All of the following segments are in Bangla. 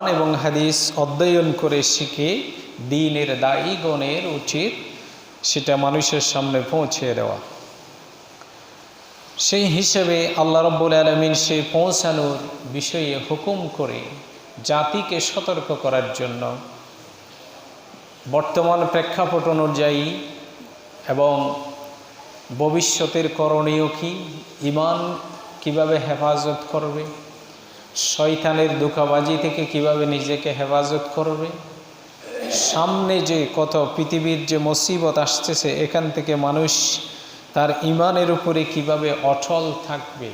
এবং হাদিস অধ্যয়ন করে শিখে দিনের দায়ীগণের উচিত, সেটা মানুষের সামনে পৌঁছে দেওয়া। সেই হিসেবে আল্লাহ রব্বুল আলমিন সেই পৌঁছানোর বিষয়ে হুকুম করে জাতিকে সতর্ক করার জন্য বর্তমান প্রেক্ষাপট অনুযায়ী এবং ভবিষ্যতের করণীয় কি ইমান কীভাবে হেফাজত করবে শয়তানের দুঃখাবাজি থেকে কীভাবে নিজেকে হেফাজত করবে? সামনে যে কত পৃথিবীর যে মুসিবত আসতেছে, এখান থেকে মানুষ তার ইমানের উপরে কীভাবে অটল থাকবে?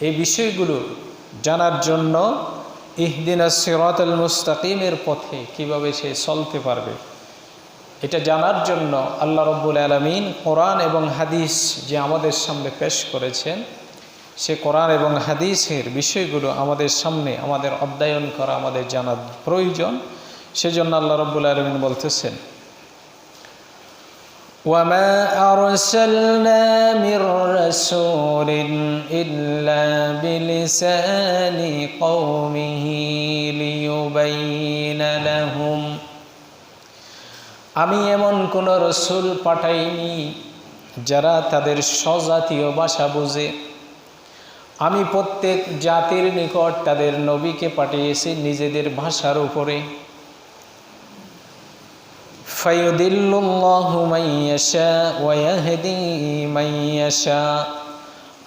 এই বিষয়গুলো জানার জন্য ইহদিনা সিরাত আল মুস্তাকিমের পথে কীভাবে সে চলতে পারবে? এটা জানার জন্য আল্লাহ রব্বুল আলমিন কোরআন এবং হাদিস যে আমাদের সামনে পেশ করেছেন সে কোরআন এবং হাদিসের বিষয়গুলো আমাদের সামনে আমাদের অধ্যয়ন করা আমাদের জানার প্রয়োজন সেজন্য আল্লাহ রব্বুল আলমিন বলতেছেন وما أرسلنا من رسول إلا بلسان قومه ليبين لهم আমি এমন কোন রসুল পাঠাইনি যারা তাদের স্বজাতীয় ভাষা বুঝে আমি প্রত্যেক জাতির নিকট তাদের নবীকে পাঠিয়েছি নিজেদের ভাষার উপরে।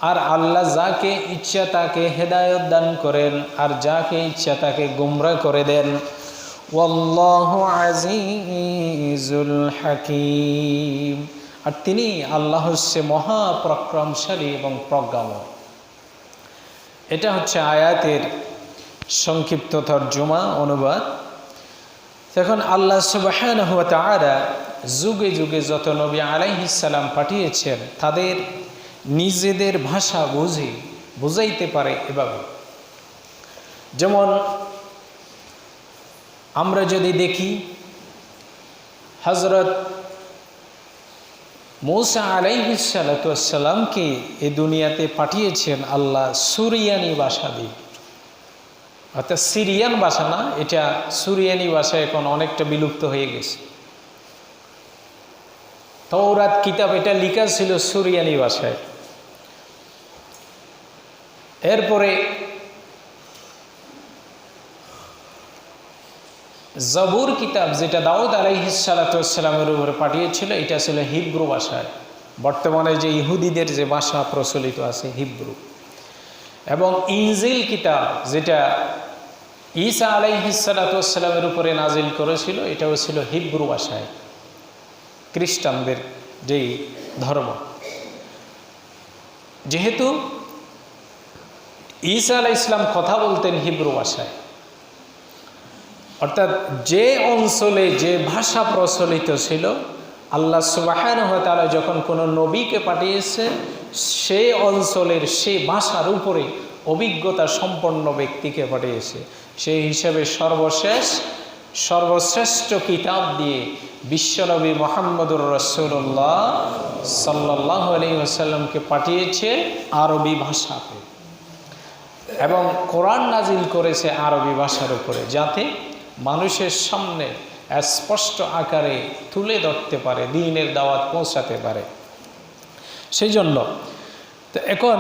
আর আল্লাহ যাকে ইচ্ছা তাকে হেদায়ত দান করেন, আর যাকে ইচ্ছা তাকে গুমরা করে দেন। আজিজুল হাকিম। আর তিনি আল্লাহ হচ্ছে মহাপ্রক্রমশালী এবং প্রজ্ঞাময়। এটা হচ্ছে আয়াতের সংক্ষিপ্ত তর্জমা অনুবাদ। এখন আল্লাহ সুবাহান হুয়া তারা যুগে যুগে যত নবী আলাইহিসাল্লাম পাঠিয়েছেন, তাদের নিজেদের ভাষা বুঝে, বুঝাইতে পারে এভাবে। যেমন আমরা যদি দেখি হজরত মৌসা আলাইহিসাল্লামকে এ দুনিয়াতে পাঠিয়েছেন আল্লাহ সুরিয়ানি ভাষা দিয়ে। অর্থাৎ সিরিয়ান ভাষা না, এটা সুরিয়ানি ভাষা এখন অনেকটা বিলুপ্ত হয়ে গেছে। তৌরাত কিতাব এটা লিখা ছিল সুরিয়ানি ভাষায় এরপরে জবুর কিতাব যেটা দাউদ আলাইহিসালাতামের উপরে পাঠিয়েছিল, এটা ছিল হিব্রু ভাষায় বর্তমানে যে ইহুদিদের যে ভাষা প্রচলিত আছে, হিব্রু। এবং ইনজিল কিতাব যেটা ঈসা আলাইহিসালাতামের উপরে নাজিল করেছিল, এটাও ছিল হিব্রু ভাষায়। খ্রিস্টানদের যেই ধর্ম। যেহেতু ঈসা আলাহ ইসলাম কথা বলতেন হিব্রু ভাষায় অর্থাৎ যে অঞ্চলে যে ভাষা প্রচলিত ছিল, আল্লাহ সুবাহান তালা যখন কোনো নবীকে পাঠিয়েছে, সেই অঞ্চলের সেই ভাষার উপরে অভিজ্ঞতা সম্পন্ন ব্যক্তিকে পাঠিয়েছে। সেই হিসাবে সর্বশেষ, সর্বশ্রেষ্ঠ কিতাব দিয়ে বিশ্বনবী মোহাম্মদুর রসুল্লাহ সাল্লাহ আলী আসাল্লামকে পাঠিয়েছে আরবি ভাষাতে। এবং কোরআন নাজিল করেছে আরবি ভাষার উপরে, যাতে মানুষের সামনে স্পষ্ট আকারে তুলে ধরতে পারে, দিনের দাওয়াত পৌঁছাতে পারে। সেই জন্য তো এখন